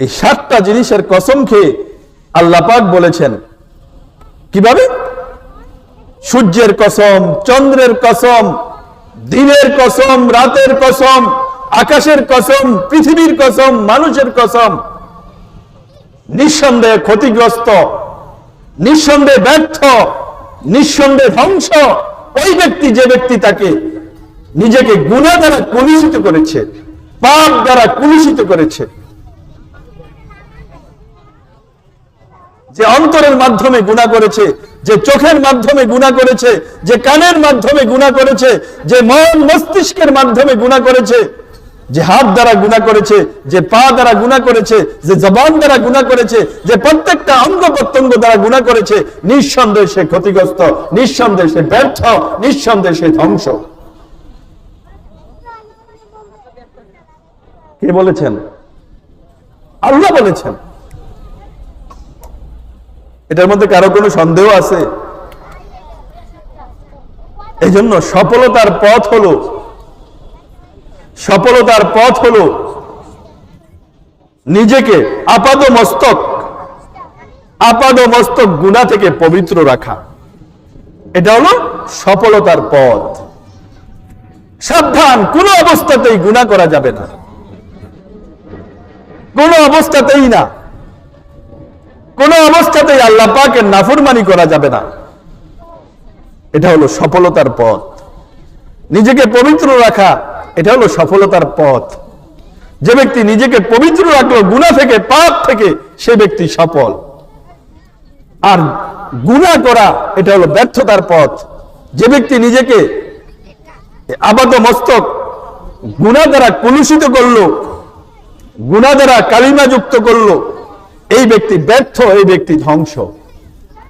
এই সাতটা জিনিসের কসম খেয়ে আল্লাহ পাক বলেছেন। কীভাবে? সূর্যের কসম, চন্দ্রের কসম, দিনের কসম, রাতের কসম, আকাশের কসম, পৃথিবীর কসম, মানুষের কসম। নিঃসন্দেহে ক্ষতিগ্রস্ত, নিঃসন্দেহে ব্যর্থ, নিঃসন্দেহে ধ্বংস ওই ব্যক্তি, যে ব্যক্তি তাকে নিজেকে গুণা দ্বারা কলুষিত করেছে, পাপ দ্বারা কলুষিত করেছে। যে অন্তরের মাধ্যমে গুণা করেছে, যে চোখের মাধ্যমে গুণা করেছে, যে কানের মাধ্যমে গুণা করেছে, যে মন মস্তিষ্কের মাধ্যমে গুণা করেছে, যে হাত দ্বারা গুণা করেছে, যে পা দ্বারা গুণা করেছে, যে জবান দ্বারা গুণা করেছে, যে প্রত্যেকটা অঙ্গ প্রত্যঙ্গ দ্বারা গুণা করেছে, নিঃসন্দেহে সে ক্ষতিগ্রস্ত, নিঃসন্দেহে সে ব্যর্থ, নিঃসন্দেহে সে ধ্বংস। কে বলেছেন? আল্লাহ বলেছেন। এটার মধ্যে কারও কোনো সন্দেহ আছে? এই জন্য সফলতার পথ হলো, সফলতার পথ হলো নিজেকে আপাদ মস্তক আপাদ মস্তক গুণা থেকে পবিত্র রাখা। এটা হলো সফলতার পথ। সাবধান, কোন অবস্থাতেই গুণা করা যাবে না। কোন অবস্থাতেই না। কোন অবস্থাতেই আল্লাহ পাকের নাফরমানি করা যাবে না। এটা হলো সফলতার পথ। নিজেকে পবিত্র রাখা, এটা হলো সফলতার পথ। যে ব্যক্তি নিজেকে পবিত্র রাখল গুণা থেকে, পাপ থেকে, সে ব্যক্তি সফল। আর গুণা করা, এটা হলো ব্যর্থতার পথ। যে ব্যক্তি নিজেকে আবাদ মস্তক গুণা দ্বারা কলুষিত করল গুণা দ্বারা কালিমা যুক্ত করল এই ব্যক্তি ব্যর্থ এই ব্যক্তি ধ্বংস।